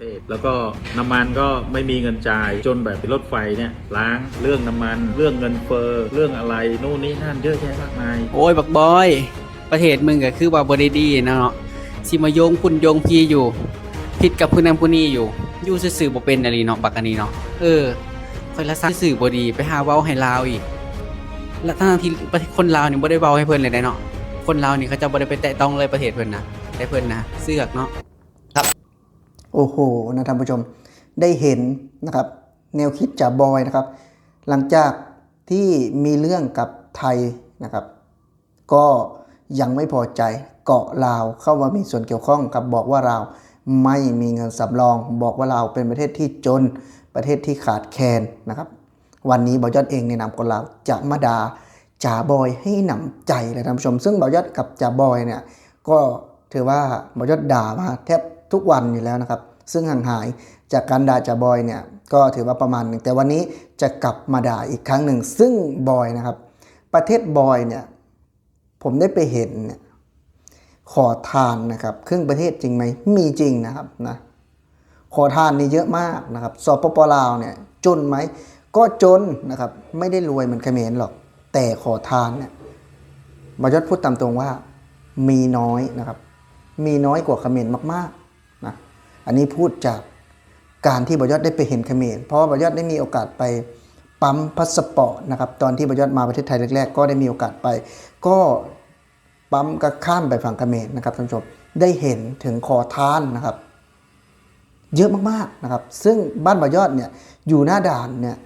เทศ แล้วก็น้ำมันก็ไม่มีเงินจ่ายจนแบบเป็นรถไฟเนี่ยล้างเรื่องน้ำมัน เรื่องเงินเฟ้อเรื่องอะไรนู่นนี่นั่นเยอะแยะมากมายโอ้ยบักบอย ประเทศมึงก็คือว่าบ่ได้ดีนะเนาะสิมาโยงคุณโยงพีอยู่ ผิดกับผู้นั้นผู้นี้อยู่อยู่ซื่อๆบ่เป็นอะไรเนาะบักอันนี้เนาะเออคอยละซักซื่อบ่ดีไปหาเว้าให้ลาวอีก และทั้งที่ประเทศคนลาวนี่บ่ได้เว้าให้เพิ่นเลยได้เนาะคนลาวนี่เขาจะบ่ได้ไปแตะต้องเลยประเทศเพิ่นนะแต่เพิ่นนะเสือกเนาะ อ้โหนะท่านผู้ชมได้เห็นนะครับแนวคิดจากบอยนะครับ หลังจากที่มีเรื่องกับไทยนะครับ ก็ยังไม่พอใจเกาะลาวเข้ามามีส่วนเกี่ยวข้องกับบอกว่าเราวไม่มีเงินสำรอง บอกว่าเราวเป็นประเทศที่จนประเทศที่ขาดแคลนนะครับ วันนี้บอยอดเองในนามคนลาวจะมาดาจ่าบอยให้หนำใจเลยท่านผู้ชม ซึ่งบอยอดกับจ่าบอยเนี่ยก็ถือว่าบอยอดด่ามาแทบทุกวันอยู่แล้วนะครับ ซึ่งห่างหายจากการด่าจ่าบอยเนี่ยก็ถือว่าประมาณหนึ่งแต่วันนี้จะกลับมาด่าอีกครั้งหนึ่ง ซึ่งบอยนะครับ ประเทศบอยเนี่ยผมได้ไปเห็นเนี่ยขอทานนะครับครึ่งประเทศจริงไหมมีจริงนะครับนะขอทานนี่เยอะมากนะครับสปปลาวเนี่ยจนไหมก็จนนะครับไม่ได้รวยเหมือนเขมรหรอก แต่ขอทานเนี่ยบยศพูดตามตรงว่ามีน้อยนะครับ มีน้อยกว่าเขมรมากๆ อันนี้พูดจากการที่บยศได้ไปเห็นเขมรเพราะว่าบยศได้มีโอกาสไปปั๊มพาสปอร์ตนะครับตอนที่บยศมาประเทศไทยแรกๆ ก็ได้มีโอกาสไป ก็ปั๊มก็ข้ามไปฝั่งเขมรนะครับท่านผู้ชมได้เห็นถึงขอทานนะครับ เยอะมากๆนะครับ ซึ่งบ้านบอยอดเนี่ยอยู่หน้าด่านเนี่ย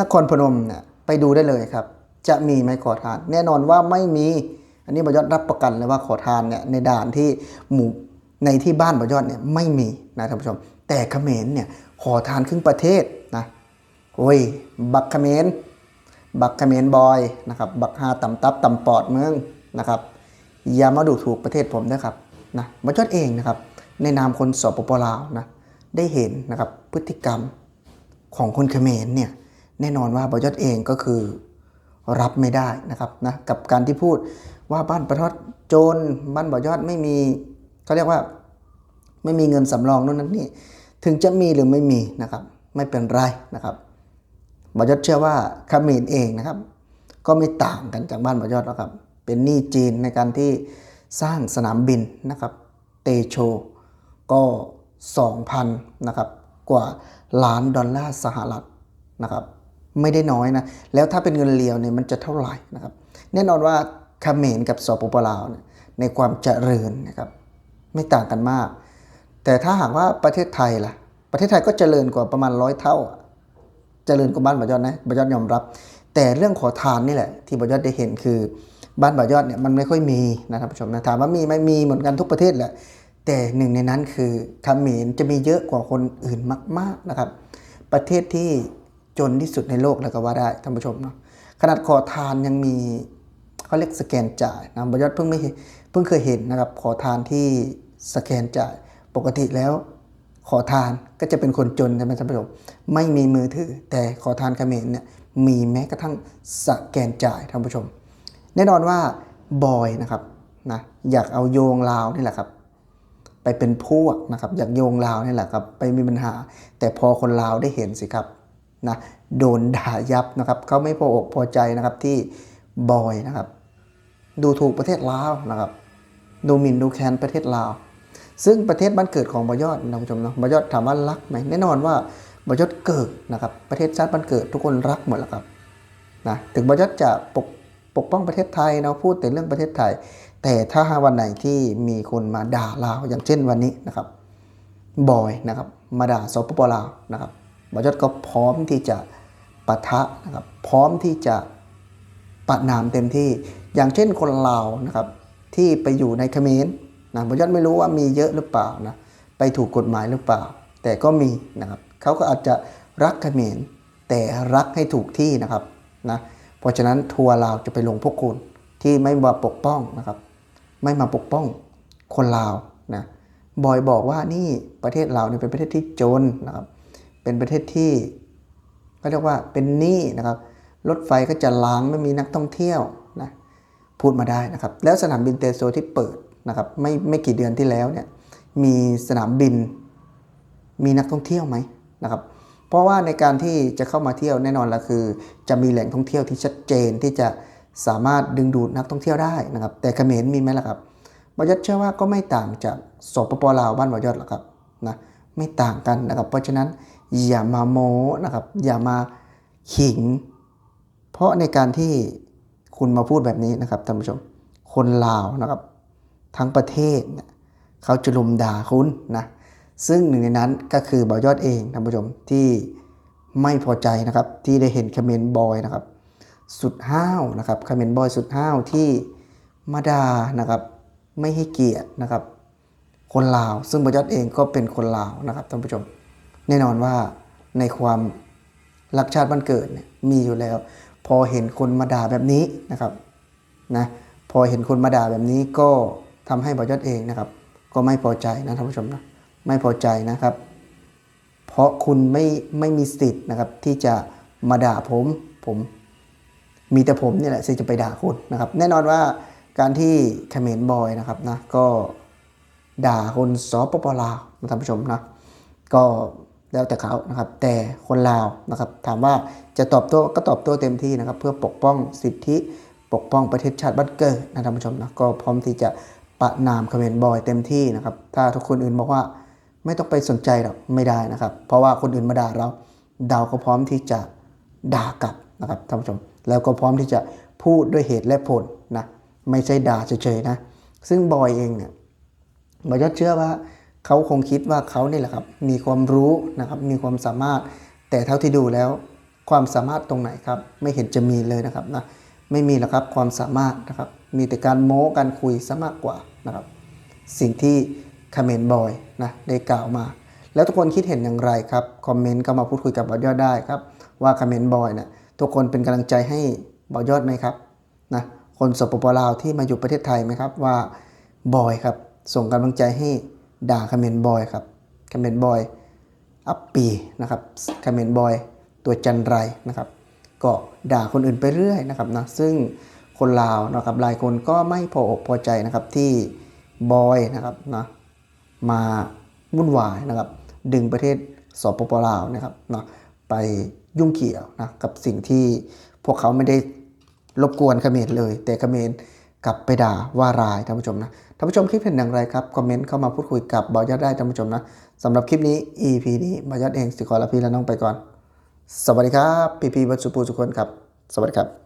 นครพนมเนี่ยไปดูได้เลยครับ จะมีไหมขอทาน แน่นอนว่าไม่มี อันนี้บอยอดรับประกันเลยว่าขอทานเนี่ยในด่านที่หมู่ ในที่บ้านบ่อยอดเนี่ยไม่มีนะท่านผู้ชม แต่เขมรเนี่ยขอทานครึ่งประเทศนะโอ้ย บักเขมรบักเขมรบอยนะครับ บักฮาต่ำตับต่ำปอดเมืองนะครับอย่ามาดูถูกประเทศผมนะครับนะบ่อยอดเองนะครับ ในนามคนสปปลาวนะได้เห็นนะครับพฤติกรรมของคนเขมรเนี่ยแน่นอนว่าบอยอดเองก็คือรับไม่ได้นะครับนะกับการที่พูดว่าบ้านประทอดโจรบ้านบอยอดไม่มี เขาเรียกว่าไม่มีเงินสำรองนู่นนั่นนี่ ถึงจะมีหรือไม่มีนะครับ ไม่เป็นไรนะครับบอยอดเชื่อว่าเขมรเองนะครับ ก็ไม่ต่างกันจากบ้านบอยอดหรอกครับ เป็นหนี้จีนในการที่สร้างสนามบินนะครับ เตโชก็ 2,000นะครับกว่าล้านดอลลาร์สหรัฐนะครับไม่ได้น้อยนะ แล้วถ้าเป็นเงินเลียวเนี่ยมันจะเท่าไหร่นะครับ แน่นอนว่าเขมรกับสปปลาวเนี่ยในความเจริญนะครับ ไม่ต่างกันมาก แต่ถ้าหากว่าประเทศไทยล่ะ ประเทศไทยก็เจริญกว่าประมาณร้อยเท่า เจริญกว่าบ้านบายอดนะบายอดยอมรับ แต่เรื่องขอทานนี่แหละ ที่บายอดได้เห็นคือบ้านบายอดเนี่ยมันไม่ค่อยมีนะท่านผู้ชมนะถามว่ามีไหมมีเหมือนกันทุกประเทศแหละ แต่หนึ่งในนั้นคือเขมรจะมีเยอะกว่าคนอื่นมาก ๆนะครับ ประเทศที่จนที่สุดในโลกแล้วก็ว่าได้ท่านผู้ชมเนาะขนาดขอทานยังมีเขาเรียกสแกนจ่ายนะบยอดเพิ่งไม่ เพิ่งเคยเห็นนะครับขอทานที่สแกนจ่ายปกติแล้ว ขอทานก็จะเป็นคนจนใช่ไหมท่านผู้ชมไม่มีมือถือ แต่ขอทานเขมรเนี่ยมีแม้กระทั่งสแกนจ่ายท่านผู้ชม แน่นอนว่าบอยนะครับนะอยากเอาโยงลาวนี่แหละครับ ไปเป็นพวกนะครับอยากโยงลาวนี่แหละครับไปมีปัญหา แต่พอคนลาวได้เห็นสิครับนะโดนด่ายับนะครับเขาไม่พออกพอใจนะครับที่บอยนะครับ ดูถูกประเทศลาวนะครับ ดูหมิ่นดูแคลนประเทศลาว ซึ่งประเทศบ้านเกิดของบอยอดนะคุณผู้ชมเนาะบอยอดถามว่ารักไหมแน่นอนว่าบอยอดเกิดนะครับประเทศชาติบ้านเกิดทุกคนรักหมดแหละครับนะถึงบอยอดจะปกปกป้องประเทศไทยเนาะพูดแต่เรื่องประเทศไทย แต่ถ้าวันไหนที่มีคนมาด่าลาวอย่างเช่นวันนี้นะครับบอยนะครับมาด่าสปปลาวนะครับบอยอดก็พร้อมที่จะปะทะนะครับพร้อมที่จะปะนามเต็มที่อย่างเช่นคนลาวนะครับ ที่ไปอยู่ในเขมรนะบอยอดไม่รู้ว่ามีเยอะหรือเปล่านะไปถูกกฎหมายหรือเปล่า แต่ก็มีนะครับเขาก็อาจจะรักเขมรแต่รักให้ถูกที่นะครับนะเพราะฉะนั้นทัวร์ลาวจะไปลงพวกคุณที่ไม่มาปกป้องนะครับ ไม่มาปกป้องคนลาวนะบอยบอกว่านี่ประเทศลาวเนี่ยเป็นประเทศที่จนนะครับเป็นประเทศที่ก็เรียกว่าเป็นหนี้นะครับรถไฟก็จะล้างไม่มีนักท่องเที่ยว พูดมาได้นะครับ แล้วสนามบินเตโซที่เปิดนะครับไม่ไม่กี่เดือนที่แล้วเนี่ยมีสนามบินมีนักท่องเที่ยวไหมนะครับ เพราะว่าในการที่จะเข้ามาเที่ยวแน่นอนละคือ จะมีแหล่งท่องเที่ยวที่ชัดเจนที่จะสามารถดึงดูดนักท่องเที่ยวได้นะครับ แต่เขมรมีไหมล่ะครับบอยศเชื่อว่าก็ไม่ต่างจากสปปลาวบ้านบอยศหรอกครับนะไม่ต่างกันนะครับ เพราะฉะนั้นอย่ามาโม้นะครับอย่ามาขิง เพราะในการที่ คุณมาพูดแบบนี้นะครับท่านผู้ชม คนลาวนะครับ ทั้งประเทศเขาจะลุมด่าคุณนะซึ่งหนึ่งในนั้นก็คือบอยอดเองท่านผู้ชมที่ไม่พอใจนะครับที่ได้เห็นคอมเมนต์บอยนะครับสุดห้าวนะครับคอมเมนต์บอยสุดห้าวที่มาด่านะครับไม่ให้เกียรตินะครับ คนลาว ซึ่งบอยอดเองก็เป็นคนลาวนะครับท่านผู้ชม แน่นอนว่าในความรักชาติบ้านเกิดเนี่ยมีอยู่แล้ว อเห็นคนมาด่าแบบนี้นะครับนะพอเห็นคนมาด่าแบบนี้ก็ทำให้บอยอดเองนะครับ ก็ไม่พอใจนะท่านผู้ชมนะไม่พอใจนะครับ เพราะคุณไม่ไม่มีสิทธิ์นะครับ ที่จะมาด่าผมผมมีแต่ผมนี่แหละที่จะไปด่าคุณนะครับ แน่นอนว่าการที่เขมรบอยนะครับนะก็ด่าคนสปปลาวท่านผู้ชมนะก็ แล้วแต่เขานะครับ แต่คนลาวนะครับ ถามว่าจะตอบโต้ก็ตอบโต้เต็มที่นะครับ เพื่อปกป้องสิทธิปกป้องประเทศชาติบ้านเกิดนะท่านผู้ชมนะก็พร้อมที่จะประนามคอมเขมรบอยเต็มที่นะครับ ถ้าทุกคนอื่นบอกว่าไม่ต้องไปสนใจหรอกไม่ได้นะครับ เพราะว่าคนอื่นมาด่าเราเราก็พร้อมที่จะด่ากลับนะครับท่านผู้ชม แล้วก็พร้อมที่จะพูดด้วยเหตุและผลนะไม่ใช่ด่าเฉยๆนะซึ่งบอยเองเนี่ยบอยยอดเชื่อว่า เขาคงคิดว่าเขานี่แหละครับ มีความรู้นะครับ มีความสามารถ แต่เท่าที่ดูแล้ว ความสามารถตรงไหนครับ ไม่เห็นจะมีเลยนะครับนะ ไม่มีหรอกครับความสามารถนะครับ มีแต่การโม้การคุยซะมากกว่านะครับ สิ่งที่คอมเมนต์บอยนะได้กล่าวมา แล้วทุกคนคิดเห็นอย่างไรครับ คอมเมนต์ก็มาพูดคุยกับบอยยอดได้ครับ ว่าคอมเมนต์บอยนะทุกคนเป็นกำลังใจให้บอยยอดไหมครับนะคนสปปลาวที่มาอยู่ประเทศไทยไหมครับว่าบอยครับส่งกำลังใจให้ ด่าคอมเมนต์บอยครับคอมเมนต์บอยอัปปีนะครับคอมเมนต์บอยตัวจันไรนะครับ ก็ด่าคนอื่นไปเรื่อยนะครับนะซึ่งคนลาวนะครับหลายคนก็ไม่พออกพอใจนะครับที่บอยนะครับนะมาวุ่นวายนะครับ ดึงประเทศสปปลาวนะครับนะไปยุ่งเกี่ยวนะกับสิ่งที่พวกเขาไม่ได้รบกวนเขมรเลย แต่เขมร กลับไปด่าว่าร้ายท่านผู้ชมนะท่านผู้ชมคลิปเห็นอย่างไรครับคอมเมนต์เข้ามาพูดคุยกับบอยยอดได้ท่านผู้ชมนะสำหรับคลิปนี้ EP นี้บอยยอดเองสิขอลาพี่และน้องไปก่อน สวัสดีครับพี่พี่ๆวัดสุปูทุกคนครับ สวัสดีครับ